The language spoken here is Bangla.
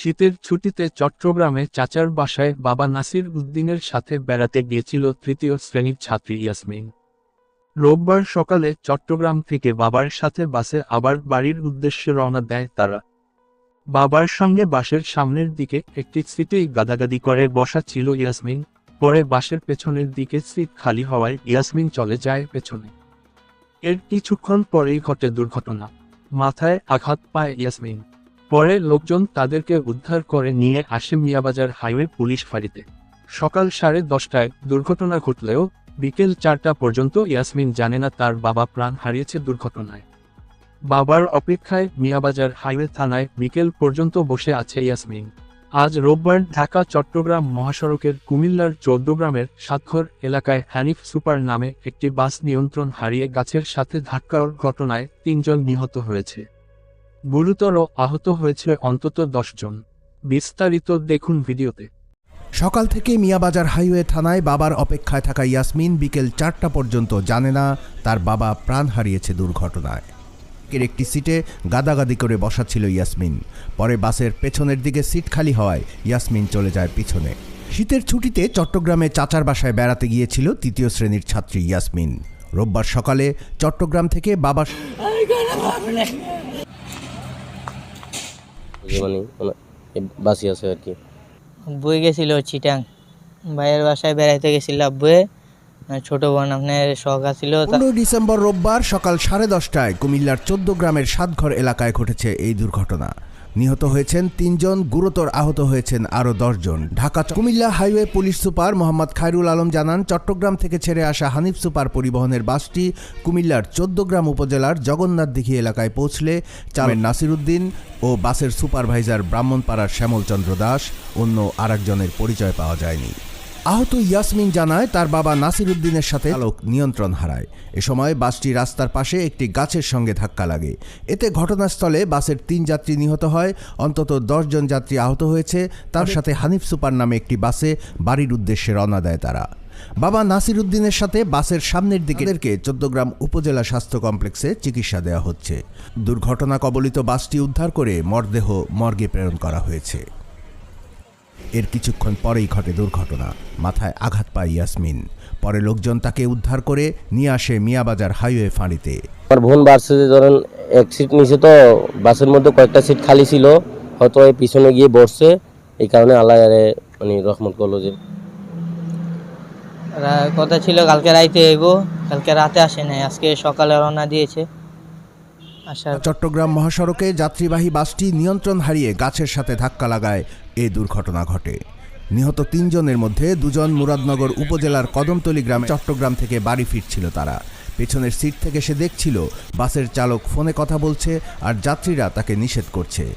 শীতের ছুটিতে চট্টগ্রামে চাচার বাসায় বাবা নাসির উদ্দিনের সাথে বেড়াতে গিয়েছিল তৃতীয় শ্রেণির ছাত্রী ইয়াসমিন। রোববার সকালে চট্টগ্রাম থেকে বাবার সাথে বাসে আবার বাড়ির উদ্দেশ্যে রওনা দেয় তারা। বাবার সঙ্গে বাসের সামনের দিকে একটি সিটেই গাদাগাদি করে বসা ছিল ইয়াসমিন। পরে বাসের পেছনের দিকে সিট খালি হওয়ায় ইয়াসমিন চলে যায় পেছনে। এর কিছুক্ষণ পরেই ঘটে দুর্ঘটনা। মাথায় আঘাত পায় ইয়াসমিন। পরে লোকজন তাদেরকে উদ্ধার করে নিয়ে আসে মিয়াবাজার হাইওয়ে পুলিশ ফাঁড়িতে। সকাল সাড়ে দশটায় দুর্ঘটনা ঘটলেও বিকেল চারটা পর্যন্ত ইয়াসমিন জানে না তার বাবা প্রাণ হারিয়েছে দুর্ঘটনায়। বাবার অপেক্ষায় মিয়াবাজার হাইওয়ে থানায় বিকেল পর্যন্ত বসে আছে ইয়াসমিন। আজ রোববার ঢাকা, চট্টগ্রাম মহাসড়কের কুমিল্লার চৌদ্দগ্রামের সাতঘর এলাকায় হ্যানিফ সুপার নামে একটি বাস নিয়ন্ত্রণ হারিয়ে গাছের সাথে ধাক্কার ঘটনায় তিনজন নিহত হয়েছে। গুরুতর আহত হয়েছে অন্তত জন বিস্তারিত দেখুন ভিডিওতে। সকাল থেকে মিয়াবাজার হাইওয়ে থানায় বাবার অপেক্ষায় থাকা ইয়াসমিন বিকেল চারটা পর্যন্ত জানে না তার বাবা প্রাণ হারিয়েছে দুর্ঘটনায়। এর একটি সিটে গাদাগাদি করে বসা ছিল ইয়াসমিন। পরে বাসের পেছনের দিকে সিট খালি হওয়ায় ইয়াসমিন চলে যায় পিছনে। শীতের ছুটিতে চট্টগ্রামে চাচার বাসায় বেড়াতে গিয়েছিল তৃতীয় শ্রেণির ছাত্রী ইয়াসমিন। রোববার সকালে চট্টগ্রাম থেকে বাবার যে মানে মানে বাসি আছে আর কি। বই গেছিল চিটাং। ভাইয়ের বাসায় বেড়াইতে গেছিল আব্বুয়ে। ছোট বোন আপনার শখ আছিল পনেরোই ডিসেম্বর রোববার সকাল সাড়ে দশটায় কুমিল্লার চোদ্দ গ্রামের সাতঘর এলাকায় ঘটেছে এই দুর্ঘটনা। নিহত হয়েছেন তিনজন গুরুতর আহত হয়েছেন আরও দশজন। Dhaka Comilla highway police super Mohammad Khairul Alam জানান চট্টগ্রাম থেকে ছেড়ে আসা হানিফ সুপার পরিবহনের বাসটি কুমিল্লার চোদ্দগ্রাম উপজেলার জগন্নাথ দিঘি এলাকায় পৌঁছলে চামের নাসিরুদ্দিন ও বাসের সুপারভাইজার ব্রাহ্মণপাড়ার শ্যামলচন্দ্র দাস অন্য আরেকজনের পরিচয় পাওয়া যায়নি। আহত ইয়াসমিন জানায় তার বাবা নাসির উদ্দিনের সাথে চালক নিয়ন্ত্রণ হারায়। এ সময় বাসটি রাস্তার পাশে একটি গাছের সঙ্গে ধাক্কা লাগে। এতে ঘটনাস্থলে বাসের তিন যাত্রী নিহত হয়। অন্তত জন যাত্রী আহত হয়েছে। তার সাথে হানিফ সুপার নামে একটি বাসে বাড়ির উদ্দেশ্যে রওনা দেয় তারা। বাবা নাসির উদ্দিনের সাথে বাসের সামনের দিকে চোদ্দগ্রাম উপজেলা স্বাস্থ্য কমপ্লেক্সে চিকিৎসা দেওয়া হচ্ছে। দুর্ঘটনা কবলিত বাসটি উদ্ধার করে মরদেহ মর্গে প্রেরণ করা হয়েছে। এর কিছুক্ষণ পরেই ঘটে দুর্ঘটনা। মাথায় আঘাত পায় ইয়াসমিন। পরে লোকজন তাকে উদ্ধার করে নিয়ে আসে মিয়াবাজার হাইওয়ে ফাঁড়িতে। আমার বোন বাসে ধরেন এক সিট নিচে তো বাসের মধ্যে কয়েকটা সিট খালি ছিল। হয়তো এই পিছনে গিয়ে বসছে। এই কারণে আল্লাহ আরে মানে রহমত করল যে কথা ছিল কালকে রাইতে এগো। কালকে রাতে আসে নাই। আজকে সকালে রওনা দিয়েছে। চট্টগ্রাম মহাসড়কে যাত্রীবাহী বাসটি নিয়ন্ত্রণ হারিয়ে গাছের সাথে ধাক্কা লাগায়। এ দুর্ঘটনা ঘটে। নিহত তিনজনের মধ্যে দুজন মুরাদনগর উপজেলার কদমতলি গ্রামে চট্টগ্রাম থেকে বাড়ি ফিরছিল তারা। পেছনের সিট থেকে সে দেখছিল, বাসের চালক ফোনে কথা বলছে আর যাত্রীরা তাকে নিষেধ করছে।